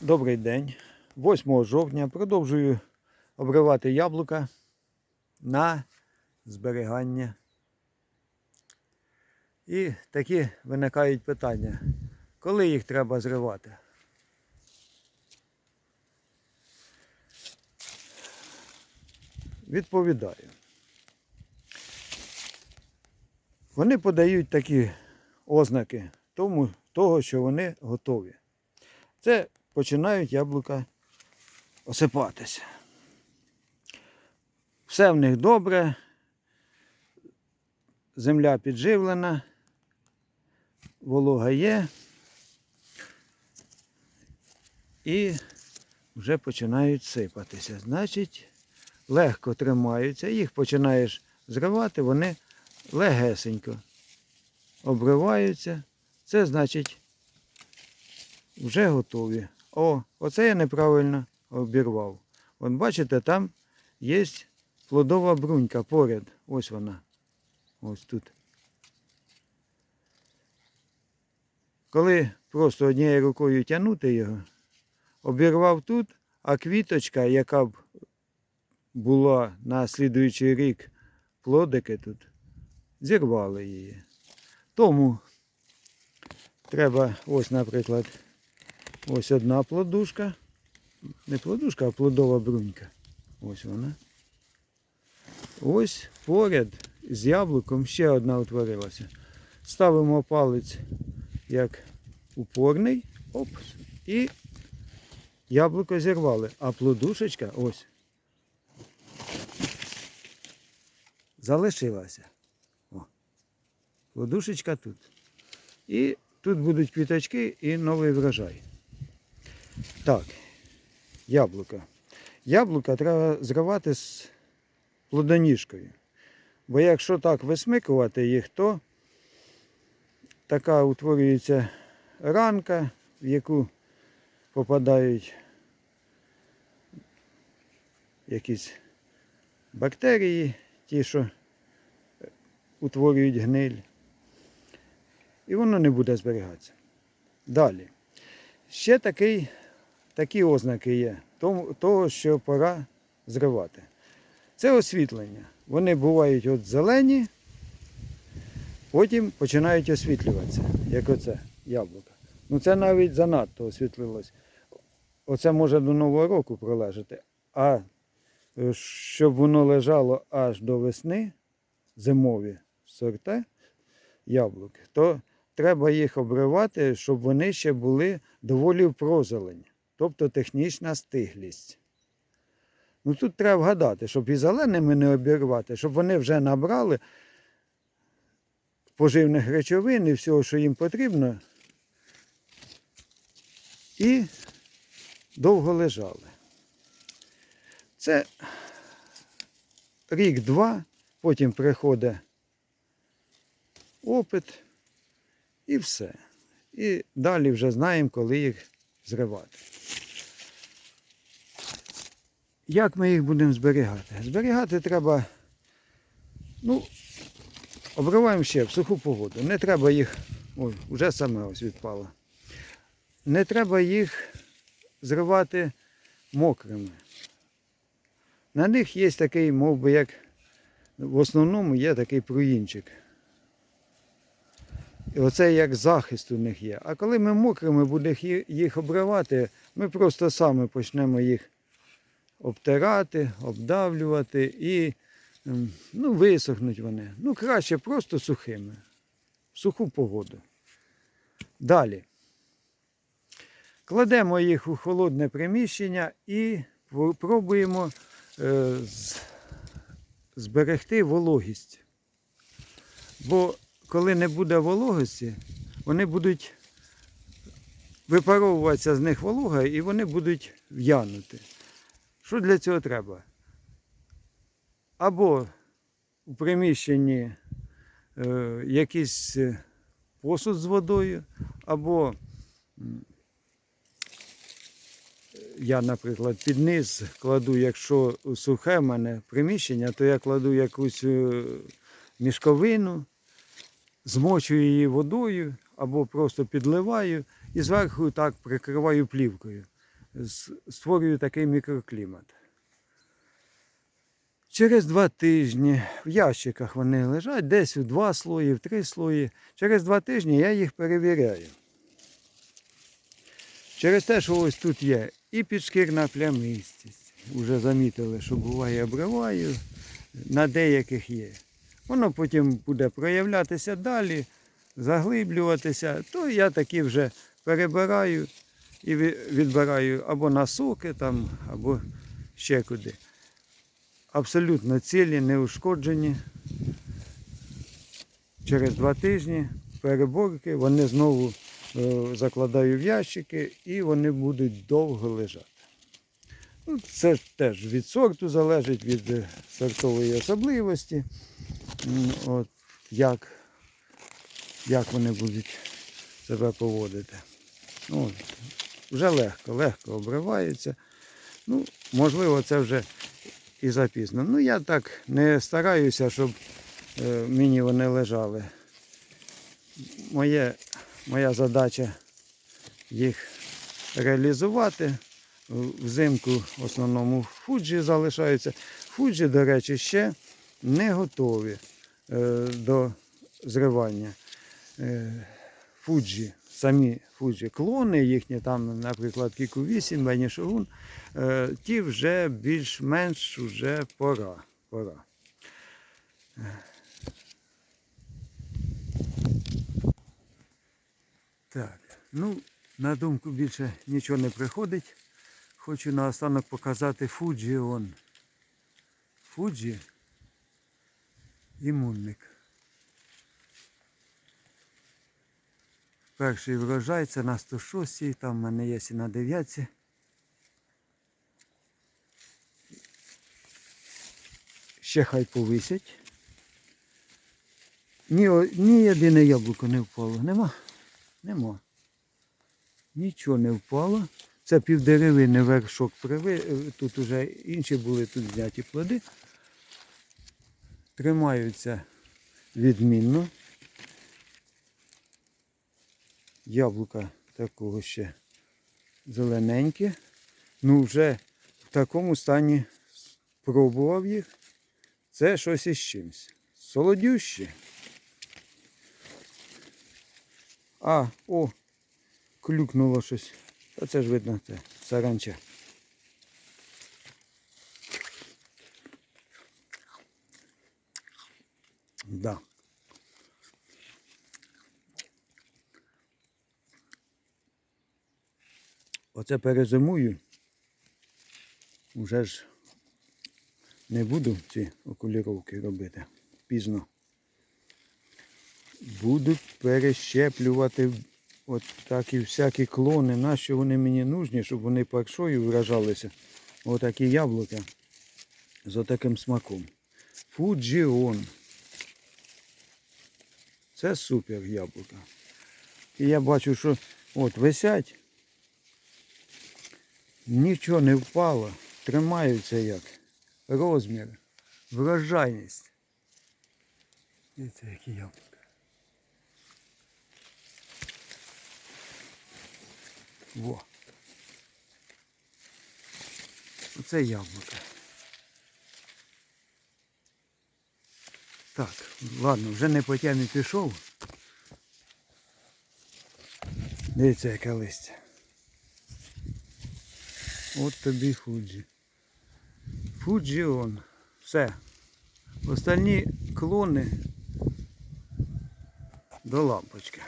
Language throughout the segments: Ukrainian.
Добрий день. 8 жовтня продовжую обривати яблука на зберігання. І такі виникають питання, коли їх треба зривати. Відповідаю. Вони подають такі ознаки тому, того, що вони готові. Це починають яблука осипатися. Все в них добре, земля підживлена, волога є. І вже починають сипатися. Значить, легко тримаються, їх починаєш зривати, вони легесенько обриваються. Це значить вже готові. О, оце я неправильно обірвав. От бачите, там є плодова брунька поряд. Ось вона. Ось тут. Коли просто однією рукою тягнути його, обірвав тут, а квіточка, яка б була на слідуючий рік плодики тут, зірвали її. Тому треба, ось, наприклад, ось одна плодушка. Не плодушка, а плодова брунька. Ось вона. Ось поряд з яблуком ще одна утворилася. Ставимо палець як упорний, оп, і яблуко зірвали. А плодушечка ось залишилася. О, плодушечка тут. І тут будуть квіточки і новий врожай. Так, яблука. Яблука треба зривати з плодоніжкою. Бо якщо так висмикувати їх, то така утворюється ранка, в яку попадають якісь бактерії, ті, що утворюють гниль. І воно не буде зберігатися. Далі. Ще такий, такі ознаки є того, що пора зривати. Це освітлення. Вони бувають от зелені, потім починають освітлюватися, як оце яблука. Ну це навіть занадто освітлилось. Оце може до Нового року пролежати. А е, щоб воно лежало аж до весни, зимові сорти яблук, то треба їх обривати, щоб вони ще були доволі в прозелень, тобто технічна стиглість. Ну тут треба вгадати, щоб і зеленими не обірвати, щоб вони вже набрали поживних речовин і всього, що їм потрібно, і довго лежали. Це рік-два, потім приходить опит і все. І далі вже знаємо, коли їх зривати. Як ми їх будемо зберігати? Зберігати треба, ну, обриваємо ще в суху погоду. Не треба їх, ой, вже саме ось відпало. Не треба їх зривати мокрими. На них є такий, мов би, як в основному є такий пруїнчик. І оце як захист у них є. А коли ми мокрими будемо їх обривати, ми просто саме почнемо їх обтирати, обдавлювати і ем, ну, висохнуть вони. Ну, краще просто сухими. В суху погоду. Далі. Кладемо їх у холодне приміщення і пр- пробуємо е, зберегти вологість. Бо коли не буде вологості, вони будуть випаровуватися з них волога і вони будуть в'янути. Що для цього треба? Або у приміщенні е, якийсь е, посуд з водою, або я, наприклад, під низ кладу, якщо сухе в мене приміщення, то я кладу якусь е, мішковину, змочую її водою або просто підливаю і зверху так прикриваю плівкою. С- створюю такий мікроклімат. Через два тижні в ящиках вони лежать, десь у два слої, в три слої. Через два тижні я їх перевіряю. Через те, що ось тут є і підшкірна плямистість. Уже замітили, що буває обриваю, на деяких є. Воно потім буде проявлятися далі, заглиблюватися, то я такі вже перебираю і відбираю або на соки, там, або ще куди. Абсолютно цілі, неушкоджені. Через два тижні переборки, вони знову е, закладаю в ящики і вони будуть довго лежати. Ну, це теж від сорту залежить, від е, сортової особливості. От, як, як вони будуть себе поводити. Ну, от, вже легко, легко обриваються. Ну, можливо, це вже і запізно. Ну, я так не стараюся, щоб е, мені вони лежали. Моє, моя задача їх реалізувати. Взимку в основному фуджі залишаються. Фуджі, до речі, ще не готові е, до зривання. Е, фуджі, самі фуджі клони, їхні там, наприклад, Кіку 8, Бені Шогун, е, ті вже більш-менш вже пора. пора. Так, ну, на думку більше нічого не приходить. Хочу наостанок показати Фуджі он. Фуджі імунник. Перший врожай це на 106, там в мене є і на 9. Ще хай повисять. Ні, ні єдине яблуко не впало. Нема? Нема. Нічого не впало. Це півдеревини вершок приви. е, Тут вже інші були тут зняті плоди. Тримаються відмінно. Яблука такого ще зелененькі. Ну вже в такому стані пробував їх. Це щось із чимось. Солодющі. А, о, клюкнуло щось. Та це ж видно, це саранча. Да. Оце перезимую. Уже ж не буду ці окуліровки робити. Пізно. Буду перещеплювати от такі всякі клони. Нащо вони мені нужні, щоб вони паршою вражалися. Отакі яблука з отаким смаком. Фуджіон. Це супер яблука. І я бачу, що от висять. Нічого не впало. Тримаються як. Розмір, врожайність. Дивіться, які яблука. Во. Оце яблука. Так, ладно, вже не по пішов. Дивіться, яке листя. От тобі Фуджі. Фуджі он. Все. Остальні клони до лампочки.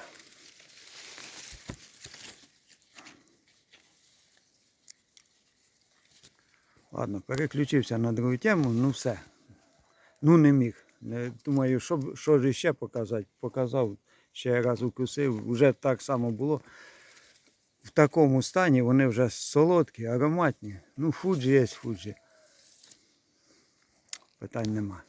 Ладно, переключився на другу тему, ну все. Ну не міг. Не, думаю, що, що ж ще показати. Показав, ще раз укусив. Вже так само було. В такому стані вони вже солодкі, ароматні. Ну, фуджі є фуджі. Питань нема.